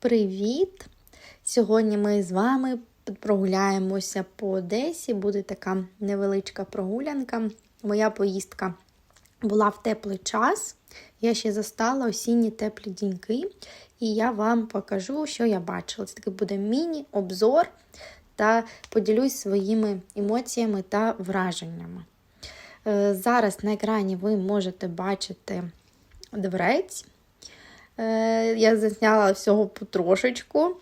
Привіт! Сьогодні ми з вами прогуляємося по Одесі. Буде така невеличка прогулянка. Моя поїздка була в теплий час. Я ще застала осінні теплі діньки, і я вам покажу, що я бачила. Це такий буде міні-обзор та поділюсь своїми емоціями та враженнями. Е, Зараз на екрані ви можете бачити дворець. Е, Я засняла всього потрошечку.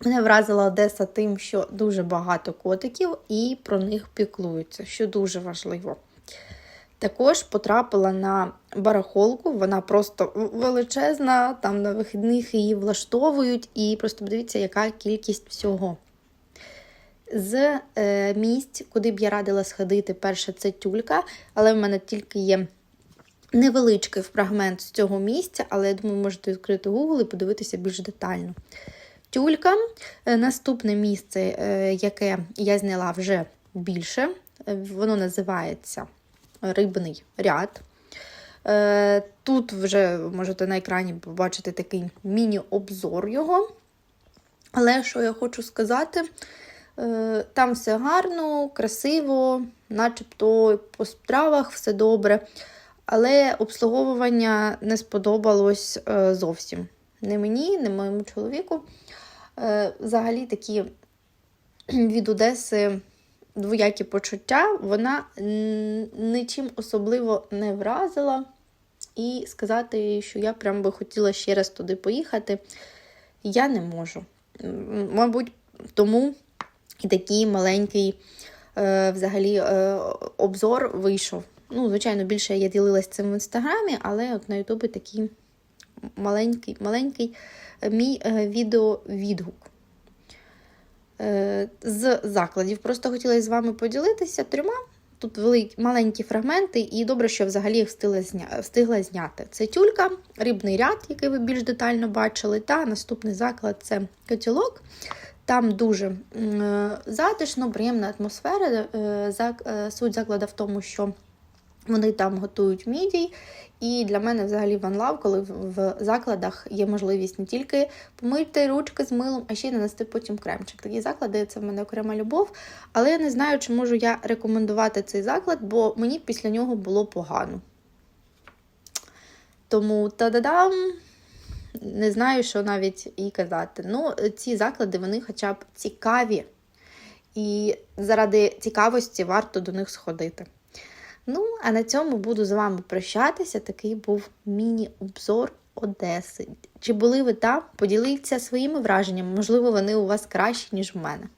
Мене вразила Одеса тим, що дуже багато котиків і про них піклуються, що дуже важливо. Також потрапила на барахолку, вона просто величезна, там на вихідних її влаштовують, і просто подивіться, яка кількість всього. З е, місць, куди б я радила сходити, перше це тюлька, але в мене тільки є невеличкий фрагмент з цього місця, але я думаю, можете відкрити Google і подивитися більш детально. Тюлька. Е, Наступне місце, е, яке я зняла вже більше, е, воно називається Рибний ряд. Тут вже можете на екрані побачити такий міні-обзор його. Але що я хочу сказати, там все гарно, красиво, начебто по стравах все добре. Але обслуговування не сподобалось е, зовсім. Не мені, не моєму чоловіку. Е, Взагалі такі від Одеси двоякі почуття, вона нічим особливо не вразила. І сказати, що я прям би хотіла ще раз туди поїхати, я не можу. Мабуть, тому і такий маленький е, взагалі обзор вийшов. Ну, звичайно, більше я ділилась цим в інстаграмі, але от на Ютубі такий маленький, маленький е, мій е, відеовідгук. Е, з закладів. Просто хотіла з вами поділитися трьома. Тут великі, маленькі фрагменти, і добре, що взагалі їх встигла, зня... встигла зняти. Це тюлька, рибний ряд, який ви більш детально бачили, та наступний заклад це котілок. Там дуже затишно, приємна атмосфера. Суть закладу в тому, що вони там готують мідій. І для мене взагалі ван лав, коли в закладах є можливість не тільки помити ручки з милом, а ще й нанести потім кремчик. Такі заклади це в мене окрема любов. Але я не знаю, чи можу я рекомендувати цей заклад, бо мені після нього було погано. Тому та-да-дам! Не знаю, що навіть і казати. Ну, ці заклади вони хоча б цікаві. І заради цікавості варто до них сходити. Ну, а на цьому буду з вами прощатися. Такий був міні-обзор Одеси. Чи були ви там? Поділіться своїми враженнями, можливо, вони у вас кращі, ніж в мене.